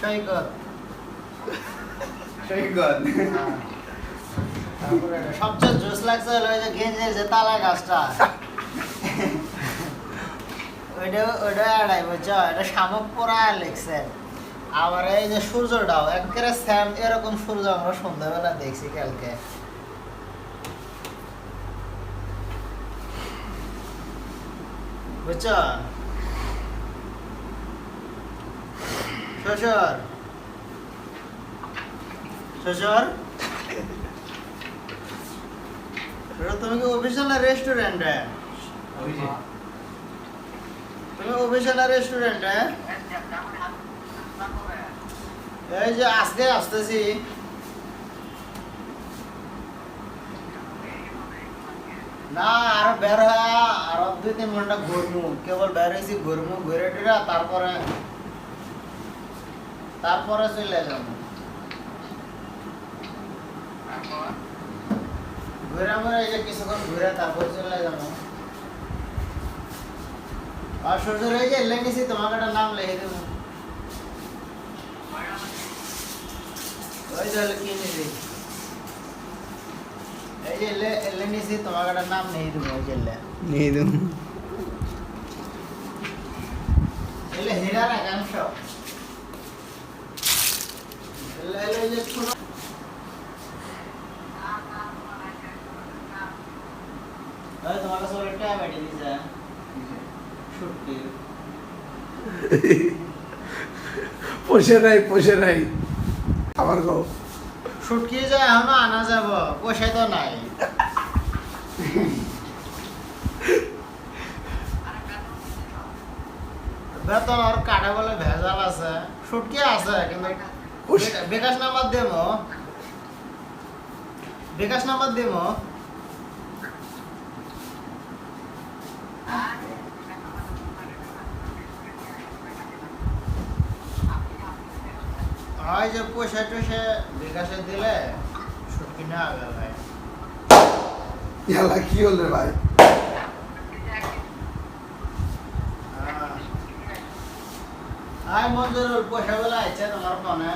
সৈকত সবচেয়ে জোস লাগছে হলো ওই যে গেঞ্জের যে তালা গাছটা। ওইটা ওইটা এড়াই বুঝছ? এটা শামুক পোড়া লেগছে। আবার এই যে সূর্যটাও একেবারে স্যাম এরকম সূর্য আমরা সন্ধ্যাবেলা দেখছি কালকে। বুঝছ? শ্বশুর শ্বশুর তুমি কি অফিসিয়াল না রেস্টুরেন্টে তুমি অফিসিয়াল না রেস্টুরেন্টে এই যে আজকে আসতেছি না আর বের হয়ে আর দুই তিন ঘণ্টা ঘুরমু কেবল বের হয়েছি ঘুরমু ঘুরে টুরে তারপরে তারপরে চলে যাব। ঘুরে আমরা এই যে কিছুক্ষণ ঘুরে তারপর চলে যাব। আর যে লেগেছি তোমাকে একটা নাম লিখে দেবো। ওই যে কি নিছি এই যে লেগেছি তোমাকে একটা নাম লিখে দেবো ওই যে লে। দেব। এলে হীরার একাংশ এলে এলে ওই যে ছোট ওই পোষে নাই পোষে নাই। আমার গো শুটকি যে এখনও আনা যাব পোষে তো নাই। বেতন আর কাটে বলে ভেজাল আছে, শুটকি আছে, কিন্তু বিকাশ নাম্বার দেবো। বিকাশ নাম্বার দেবো। হয় যে পয়সা টয়সা বিকাশে দিলে শুটকি না হবে ভাই। কি হল রে ভাই? আয় মঞ্জুরুল পয়সা বেলা আছে তোমার ফোনে